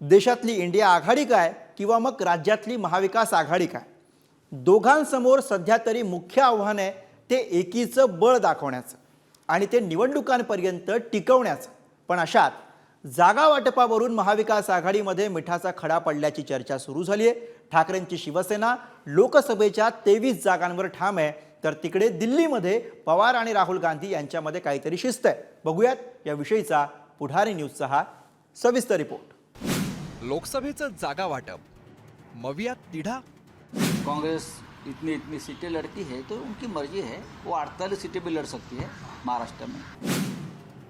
देशातली इंडिया आघाडी काय किंवा मग राज्यातली महाविकास आघाडी काय? दोघांसमोर सध्या तरी मुख्य आव्हान आहे ते एकीचं बळ दाखवण्याचं आणि ते निवडणुकांपर्यंत टिकवण्याचं. पण अशात जागा वाटपावरून महाविकास आघाडीमध्ये मिठाचा खडा पडल्याची चर्चा सुरू झाली आहे ठाकरेंची शिवसेना लोकसभेच्या तेवीस जागांवर ठाम आहे. तर तिकडे दिल्लीमध्ये पवार आणि राहुल गांधी यांच्यामध्ये काहीतरी शिस्त आहे. बघूयात या विषयीचा पुढारी न्यूजचा हा सविस्तर रिपोर्ट. लोकसभेचं जागा वाटप. मवियात तिढा. कांग्रेस इतनी इतनी सीटें लड़ती है तो उनकी मर्जी है. वो अड़तालीस सीटें भी लड़ सकती है महाराष्ट्र में.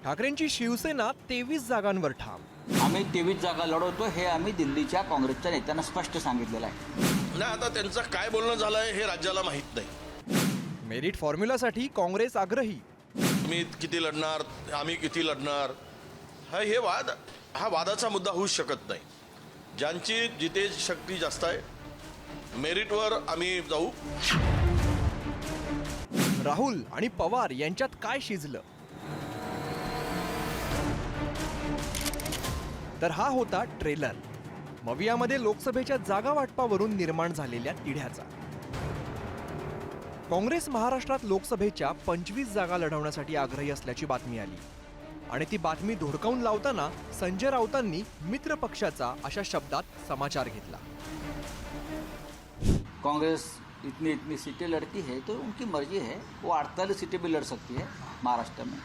ठाकरेंची शिवसेना तेवीस जागांवर ठाम. आम्ही तेवीस जागा लढवतो हे आम्ही दिल्लीच्या काँग्रेसच्या नेत्यांना स्पष्ट सांगितलेलं आहे. नाही आता त्यांचं काय बोलणं झालंय हे राज्याला माहीत नाही. मेरिट फॉर्म्युलासाठी काँग्रेस आग्रही. तुम्ही किती लढणार आम्ही किती लढणार हा हे वाद हा वादाचा मुद्दा होऊच शकत नाही. ज्यांची जिथे शक्ती जास्त आहे मेरिटवर आम्ही जाऊ. राहुल आणि पवार यांच्यात काय शिजलं? तर हा होता ट्रेलर. मवियामध्ये लोकसभेच्या जागा वाटपावरून निर्माण झालेल्या तिढ्याचा. काँग्रेस महाराष्ट्रात लोकसभेच्या पंचवीस जागा लढवण्यासाठी आग्रही असल्याची बातमी आली. आणि ती बातमी धुडकावून लावताना संजय राऊतांनी मित्र पक्षाचा अशा शब्दात समाचार घेतला. कांग्रेस इतनी इतनी सीटें लड़ती है तो उनकी मर्जी है। वो अड़तालीस सीटें भी लड़ सकती है महाराष्ट्र में।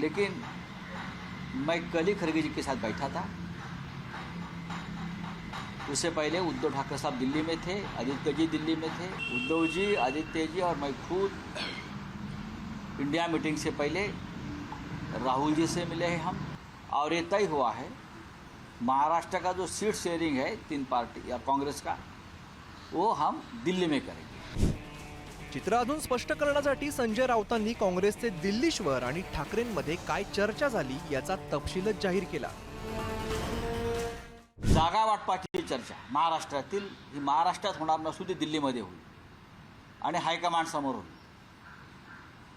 लेकिन मैं कल ही खड़गे जी के साथ बैठा था। उससे पहले उद्धव ठाकरे साहब दिल्ली में थे आदित्य जी दिल्ली में थे उद्धव जी आदित्य जी और मैं खुद इंडिया मीटिंग से पहले राहुल जी से मिले हैं हम और ये तय हुआ है महाराष्ट्र का जो सीट शेयरिंग है तीन पार्टी या कांग्रेस का वो हम दिल्ली में करेंगे। चित्र अजून स्पष्ट करण्यासाठी संजय राऊतांनी काँग्रेसचे दिल्लीश्वर आणि ठाकरेंमध्ये काय चर्चा झाली याचा तपशीलच जाहीर केला. जागा वाटपाची चर्चा महाराष्ट्रातील ही महाराष्ट्रात होणार नसून ती दिल्लीमध्ये होईल. आणि हायकमांड समोर होईल.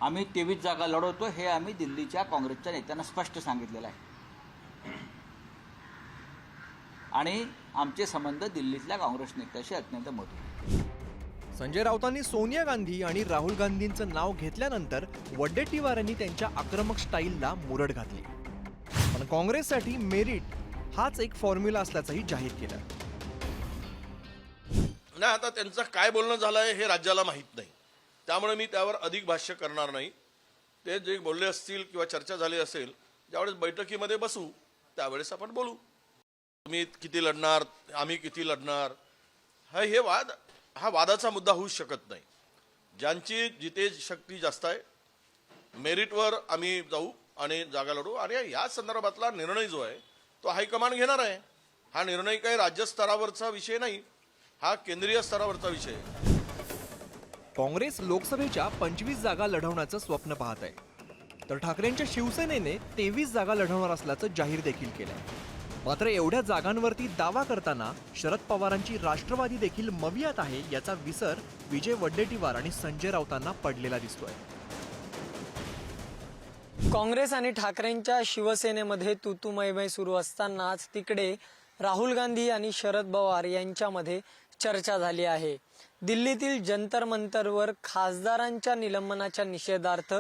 आम्ही तेवीस जागा लढवतो हे आम्ही दिल्लीच्या काँग्रेसच्या नेत्यांना स्पष्ट सांगितलेलं आहे. आणि आमचे संबंध दिल्लीतल्या काँग्रेस नेत्याशी अत्यंत मधुर संजय राऊतांनी सोनिया गांधी आणि राहुल गांधींचं नाव घेतल्यानंतर वड्डेट्टीवार यांनी त्यांच्या आक्रमक स्टाईलला मुरड घातली. पण काँग्रेससाठी मेरिट हाच एक फॉर्म्युला असल्याचंही जाहीर केलं. नाही आता त्यांचं काय बोलणं झालंय हे राज्याला माहीत नाही. त्यामुळे मी त्यावर अधिक भाष्य करणार नाही. ते जे बोलले असतील किंवा चर्चा झाली असेल ज्यावेळेस बैठकीमध्ये बसू त्यावेळेस आपण बोलू. तुम्ही किती लढणार आम्ही किती लढणार हा हे वाद हा वादाचा मुद्दा होऊ शकत नाही. ज्यांची जिथे शक्ती जास्त आहे मेरिटवर आम्ही जाऊ आणि जागा लढू. आणि या संदर्भातला निर्णय जो आहे तो हायकमांड घेणार आहे. हा निर्णय काही राज्य स्तरावरचा विषय नाही हा केंद्रीय स्तरावरचा विषय आहे. काँग्रेस लोकसभेच्या पंचवीस जागा लढवण्याचं स्वप्न पाहत आहे. तर ठाकरेंच्या शिवसेनेने तेवीस जागा लढवणार असल्याचं जाहीर देखील केलंय. मात्र एवढ्या जागांवरती दावा करताना शरद पवारांची राष्ट्रवादी देखील मवियात आहे याचा विसर विजय वड्डेटीवार आणि संजय राऊतांना पडलेला दिसतोय. काँग्रेस आणि ठाकरेंच्या शिवसेनेमध्ये तुतुमयमय सुरू असतानाच तिकडे राहुल गांधी आणि शरद पवार यांच्यामध्ये चर्चा झाली आहे. दिल्लीतील जंतर मंतरवर खासदारांच्या निलंबनाच्या निषेधार्थ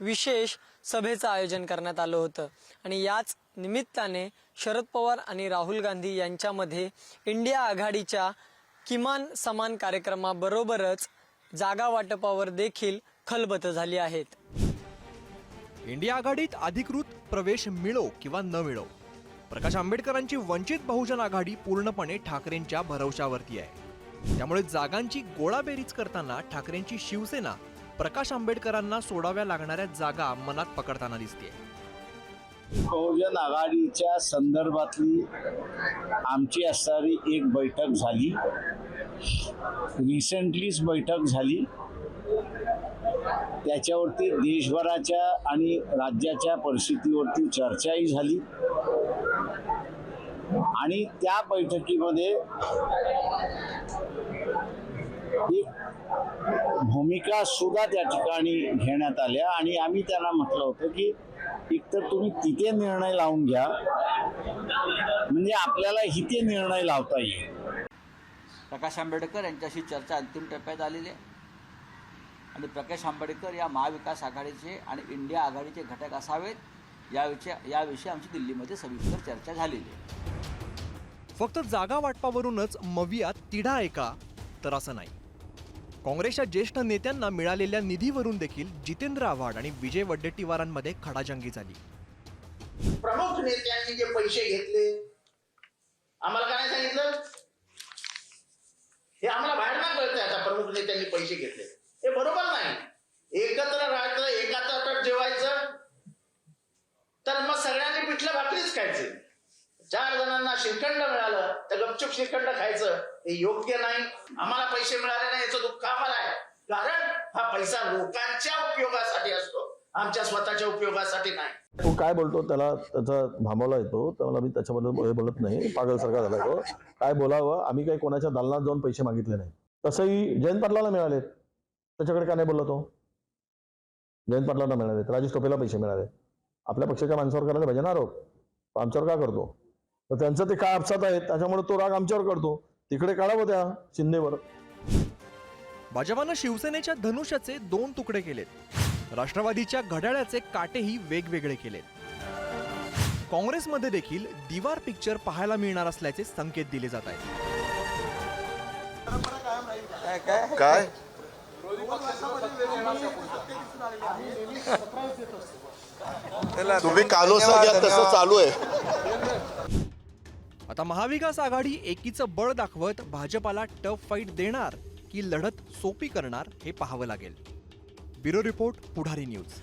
विशेष सभेचं आयोजन करण्यात आलं होतं. आणि याच निमित्ताने शरद पवार आणि राहुल गांधी यांच्यामध्ये इंडिया आघाडीच्या किमान समान कार्यक्रमाबरोबरच जागा वाटपावर देखील खलबत झाली आहेत. इंडिया आघाडीत अधिकृत प्रवेश मिळो किंवा न मिळो. प्रकाश आंबेडकरांची वंचित बहुजन आघाडी पूर्णपणे ठाकरेंच्या भरवशावरती आहे. त्यामुळे जागांची गोळाबेरीज करताना ठाकरेंची शिवसेना प्रकाश आंबेडकरांना सोडाव्या लागणाऱ्या जागा मनात पकडताना दिसते. हो, बहुजन आघाडीच्या संदर्भातली आमची असणारी एक बैठक झाली. रिसेंटलीच बैठक झाली. त्याच्यावरती देशभराच्या आणि राज्याच्या परिस्थितीवरती चर्चाही झाली. आणि त्या बैठकीमध्ये भूमिका सुद्धा त्या ठिकाणी घेण्यात आल्या. आणि आम्ही त्यांना म्हटलं होतं की एकतर तुम्ही तिथे निर्णय लावून घ्या. म्हणजे आपल्याला हिते निर्णय लावता येईल. प्रकाश आंबेडकर यांच्याशी चर्चा अंतिम टप्प्यात आलेली आहे. आणि प्रकाश आंबेडकर या महाविकास आघाडीचे आणि इंडिया आघाडीचे घटक असावेत याविषयी याविषयी आमची दिल्लीमध्ये सविस्तर चर्चा झालेली आहे. फक्त जागा वाटपावरूनच मवियात तिढा आहे का तर असं नाही. काँग्रेसच्या ज्येष्ठ नेत्यांना मिळालेल्या निधीवरून देखील जितेंद्र आव्हाड आणि विजय वड्डेट्टीवारांमध्ये खडाजंगी झाली. प्रमुख नेत्यांनी जे पैसे घेतले आम्हाला काय सांगितलं? हे आम्हाला बाहेर ना कळतंय आता प्रमुख नेत्यांनी पैसे घेतले. हे बरोबर नाही. एकत्र राहायचं एका ताटात जेवायचं तर मग सगळ्यांनी पिठलं भाकरीच खायचं. चार जणांना श्रीखंड मिळालं तर गपचूप श्रीखंड खायचं हे योग्य नाही. आम्हाला पैसे मिळाले नाही याचं दुःख आम्हाला आहे. कारण हा पैसा लोकांच्या उपयोगासाठी असतो आमच्या स्वतःच्या उपयोगासाठी नाही. तो काय बोलतो त्याला त्याचा भांबवला येतो त्याला मी त्याच्याबद्दल बोलत नाही पागलसारखा झाला तो. काय बोलावं आम्ही काही कोणाच्या दालनात जाऊन पैसे मागितले नाही. तसंही जयंत पाटलाला मिळाले त्याच्याकडे का नाही बोलला तो? जयंत पाटलांना मिळाले राजेश टोपेला पैसे मिळाले आपल्या पक्षाच्या माणसावर करायला पाहिजे ना आरोप. तो आमच्यावर का करतो? तर त्यांचं ते काय अपसात आहेत त्याच्यामुळे तो राग आमच्यावर करतो. तिकडे काढावं त्या शिंदेवर. भाजपानं शिवसेनेच्या धनुष्याचे दोन तुकडे केलेत. राष्ट्रवादीच्या घड्याळ्याचे काटेही वेगवेगळे केलेत. काँग्रेसमध्ये देखील दिवार पिक्चर पाहायला मिळणार असल्याचे संकेत दिले जात आहेत. काय? तुम्ही कालोसा घ्या तसं चालू आहे. आता महाविकास आघाडी एकीचं बळ दाखवत भाजपाला टफ फाईट देणार की लढत सोपी करणार हे पाहावं लागेल. Bureau report Pudhari news.